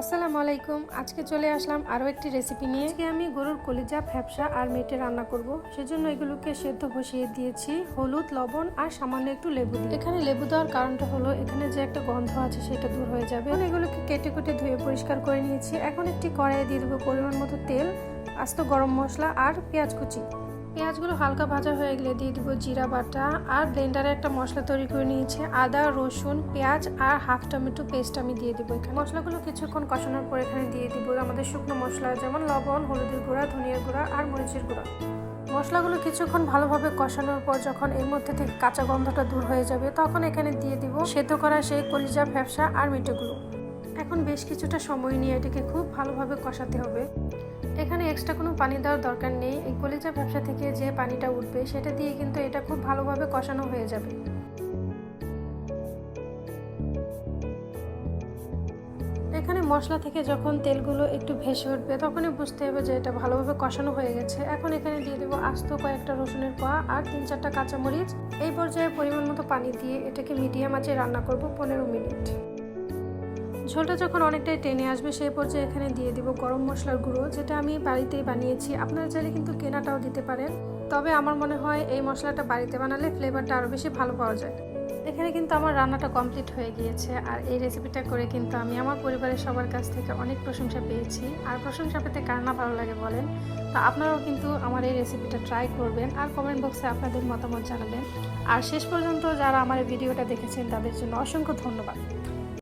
আসসালামু আলাইকুম। আজকে চলে আসলাম আরও একটি রেসিপি নিয়ে। আজকে আমি গরুর কলিজা, ফ্যাপসা আর মেটে রান্না করব। সেজন্য এগুলোকে সেদ্ধ বসিয়ে দিয়েছি। হলুদ, লবণ আর সামান্য একটু লেবু এখানে লেবু দেওয়ার কারণটা হলো, এখানে যে একটা গন্ধ আছে সেটা দূর হয়ে যাবে। এগুলোকে কেটে কেটে ধুয়ে পরিষ্কার করে নিয়েছি। এখন একটি কড়াইয়ে দিয়ে দেবো পরিমাণ মতো তেল, আস্ত গরম মশলা আর পেঁয়াজ কুচি। পেঁয়াজগুলো হালকা ভাজা হয়ে গেলে দিয়ে দিব জিরা বাটা। আর ব্লেন্ডারে একটা মশলা তৈরি করে নিয়েছি, আদা, রসুন, পেঁয়াজ আর হাফ টমেটো পেস্ট আমি দিয়ে দিব এখানে। মশলাগুলো কিছুক্ষণ কষানোর পর এখানে দিয়ে দিব আমাদের শুকনো মশলা, যেমন লবণ, হলুদের গুঁড়া, ধনিয়ার গুঁড়া আর মরিচের গুঁড়া। মশলাগুলো কিছুক্ষণ ভালোভাবে কষানোর পর যখন এর মধ্যে থেকে কাঁচা গন্ধটা দূর হয়ে যাবে, তখন এখানে দিয়ে দিব সেদ্ধ করা সেই কলিজা ভ্যাবসা আর মিটেগুলো এখন বেশ কিছুটা সময় নিয়ে এটাকে খুব ভালোভাবে কষাতে হবে। এখানে এক্সট্রা কোনো পানি দেওয়ার দরকার নেই। এই কলিজা ব্যবসা থেকে যে পানিটা উঠবে, সেটা দিয়ে কিন্তু এটা খুব ভালোভাবে কষানো হয়ে যাবে। এখানে মশলা থেকে যখন তেলগুলো একটু ভেসে উঠবে, তখনই বুঝতে হবে যে এটা ভালোভাবে কষানো হয়ে গেছে। এখন এখানে দিয়ে দেবো আস্ত কয়েকটা রসুনের কোয়া আর তিন চারটা কাঁচামরিচ। এই পর্যায়ে পরিমাণ মতো পানি দিয়ে এটাকে মিডিয়াম আঁচে রান্না করব পনেরো মিনিট। ঝোলটা যখন অনেকটাই টেনে আসবে, সেই পর্যায়ে এখানে দিয়ে দিব গরম মশলার গুঁড়ো, যেটা আমি বাড়িতেই বানিয়েছি। আপনারা চাইলে কিন্তু কেনাটাও দিতে পারেন। তবে আমার মনে হয় এই মশলাটা বাড়িতে বানালে ফ্লেভারটা আরও বেশি ভালো পাওয়া যায়। এখানে কিন্তু আমার রান্নাটা কমপ্লিট হয়ে গিয়েছে। আর এই রেসিপিটা করে কিন্তু আমি আমার পরিবারের সবার কাছ থেকে অনেক প্রশংসা পেয়েছি। আর প্রশংসা পেতে কার না ভালো লাগে বলেন? তো আপনারাও কিন্তু আমার এই রেসিপিটা ট্রাই করবেন আর কমেন্ট বক্সে আপনাদের মতামত জানাবেন। আর শেষ পর্যন্ত যারা আমার এই ভিডিওটা দেখেছেন, তাদের জন্য অসংখ্য ধন্যবাদ।